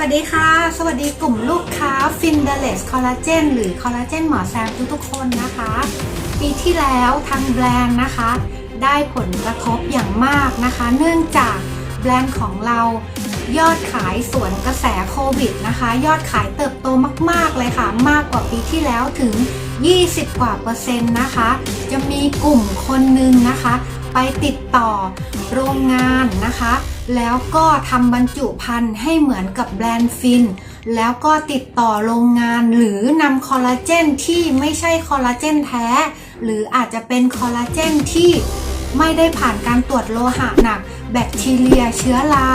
สวัสดีค่ะ สวัสดีกลุ่มลูกค้า f i n d e l e s Collagen หรือคอลลาเจนหมอแซมทุกๆคนนะคะ ปีที่แล้วทางแบรนด์นะคะ ได้ผลกระทบอย่างมากนะคะ เนื่องจากแบรนด์ของเรายอดขายสวนกระแสโควิดนะคะ ยอดขายเติบโตมาก ๆ เลยค่ะ มากกว่าปีที่แล้วถึง 20 กว่าเปอร์เซ็นต์นะคะ จะมีกลุ่มคนหนึ่งนะคะ ไปติดต่อโรงงานนะคะ แล้วก็ทำบรรจุภัณฑ์ให้เหมือนกับแบรนด์ฟิน แล้วก็ติดต่อโรงงานหรือนำคอลลาเจนที่ไม่ใช่คอลลาเจนแท้ หรืออาจจะเป็นคอลลาเจนที่ไม่ได้ผ่านการตรวจโลหะหนัก แบคทีเรียเชื้อรา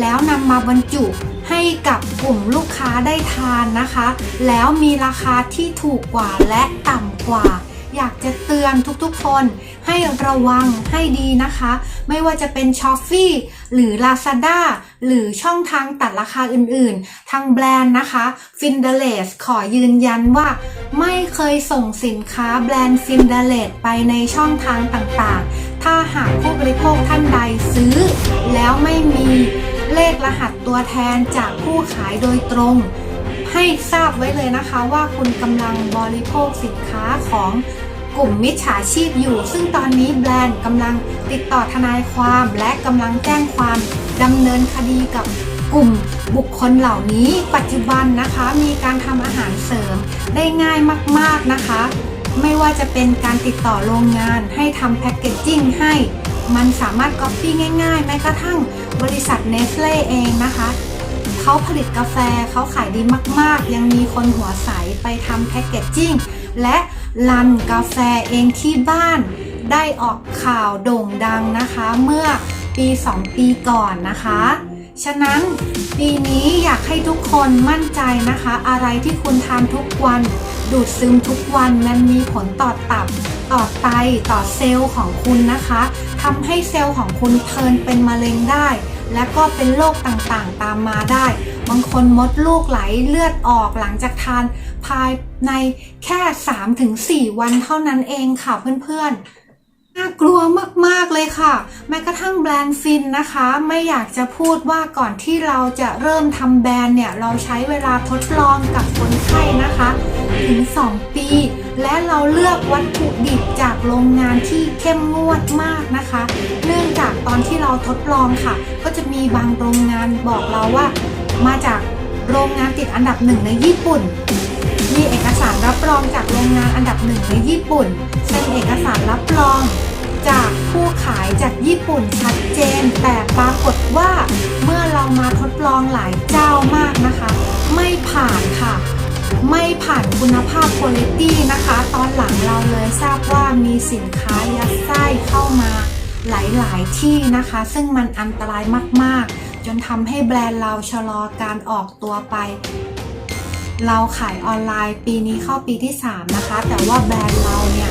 แล้วนำมาบรรจุให้กับกลุ่มลูกค้าได้ทานนะคะ แล้วมีราคาที่ถูกกว่าและต่ำกว่า อยากจะเตือนทุกๆคนให้ระวังให้ดีนะคะ ไม่ว่าจะเป็นช้อฟฟี่หรือ Lazada หรือช่องทางตัดราคาอื่นๆ ทางแบรนด์นะคะ f i n d e l e s ขอยืนยันว่า ไม่เคยส่งสินค้าแบรนด์ f i n d e l e s ไปในช่องทางต่างๆ ถ้าหากผู้บริโภคท่านใดซื้อ แล้วไม่มีเลขรหัสตัวแทนจากผู้ขายโดยตรงให้ทราบไว้เลยนะคะว่าคุณกำลังบริโภคสินค้าของ กลุ่มมิจฉาชีพอยู่ ซึ่งตอนนี้แบรนด์กำลังติดต่อทนายความและกำลังแจ้งความดำเนินคดีกับกลุ่มบุคคลเหล่านี้ ปัจจุบันนะคะมีการทำอาหารเสริมได้ง่ายมากๆนะคะ ไม่ว่าจะเป็นการติดต่อโรงงานให้ทำแพคเกจจิ้งให้มันสามารถก๊อปปี้ง่ายๆ แม้กระทั่งบริษัทเนสเล่เองนะคะ เขาผลิตกาแฟเขาขายดีมากๆ ยังมีคนหัวใสไปทำแพคเกจจิ้งและ รันกาแฟเองที่บ้านได้ออกข่าวโด่งดังนะคะ เมื่อปี 2 ปีก่อนนะคะ ฉะนั้นปีนี้อยากให้ทุกคนมั่นใจนะคะ อะไรที่คุณทานทุกวัน ดูดซึมทุกวันมันมีผลต่อตับ ต่อไตต่อเซลล์ของคุณนะคะทำให้เซลล์ของคุณเทินเป็นมะเร็งได้ และก็เป็นโรคต่างๆตามมาได้ บางคนมดลูกไหลเลือดออกหลังจากทานภายในแค่ 3-4 วันเท่านั้นเองค่ะเพื่อนๆ น่ากลัวมาก ๆ เลยค่ะ แม้กระทั่งแบรนด์ฟินนะคะ ไม่อยากจะพูดว่าก่อนที่เราจะเริ่มทำแบรนด์เนี่ย เราใช้เวลาทดลองกับคนไข้นะคะ ถึง 2 ปี และเราเลือกวัตถุดิบจากโรงงานที่เข้มงวดมากนะคะ เนื่องจากตอนที่เราทดลองค่ะ ก็จะมีบางโรงงานบอกเราว่า มาจากโรงงานติดอันดับหนึ่งในญี่ปุ่น มีเอกสารรับรองจากโรงงานอันดับหนึ่งในญี่ปุ่นเซ็นเอกสารรับรองจากผู้ขายจากญี่ปุ่นชัดเจน แต่ปรากฏว่าเมื่อเรามาทดลองหลายเจ้ามากนะคะ ไม่ผ่านค่ะ ไม่ผ่านคุณภาพคุณภาพนะคะ ตอนหลังเราเลยทราบว่ามีสินค้ายัดไส้เข้ามาหลาย ๆ ที่นะคะ ซึ่งมันอันตรายมาก ๆ จนทำให้แบรนด์เราชะลอการออกตัวไป เราขายออนไลน์ปีนี้เข้าปีที่ 3 นะคะ แต่ว่าแบรนด์เราเนี่ย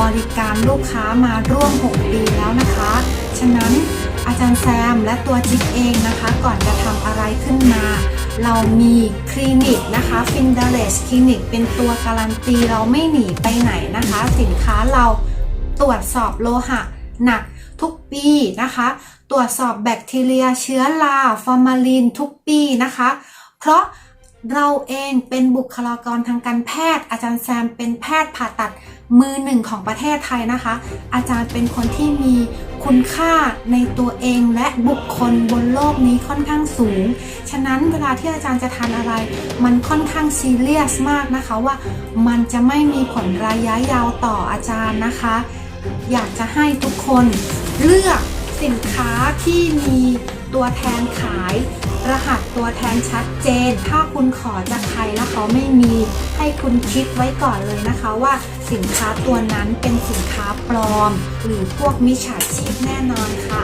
บริการลูกค้ามาร่วม 6 ปีแล้วนะคะ ฉะนั้นอาจารย์แซมและตัวจิ๊บเองนะคะ ก่อนจะทำอะไรขึ้นมา เรามีคลินิกนะคะ f i n d e l e s คลินิกเป็นตัวการันตีเราไม่หนีไปไหนนะคะ สินค้าเราตรวจสอบโลหะหนัก ทุกปีนะคะ ตรวจสอบแบคทีเรียเชื้อราฟอร์มาลีนทุกปีนะคะ เพราะเราเองเป็นบุคลากรทางการแพทย์ อาจารย์แซมเป็นแพทย์ผ่าตัดมือหนึ่งของประเทศไทยนะคะ อาจารย์เป็นคนที่มีคุณค่าในตัวเองและบุคคลบนโลกนี้ค่อนข้างสูง ฉะนั้นเวลาที่อาจารย์จะทานอะไร มันค่อนข้างซีเรียสมากนะคะว่ามันจะไม่มีผลระยะยาวต่ออาจารย์นะคะ อยากจะให้ทุกคน เลือกสินค้าที่มีตัวแทนขาย รหัสตัวแทนชัดเจน ถ้าคุณขอจากใครแล้วเขาไม่มี ให้คุณคิดไว้ก่อนเลยนะคะว่าสินค้าตัวนั้นเป็นสินค้าปลอม หรือพวกมิจฉาชีพแน่นอนค่ะ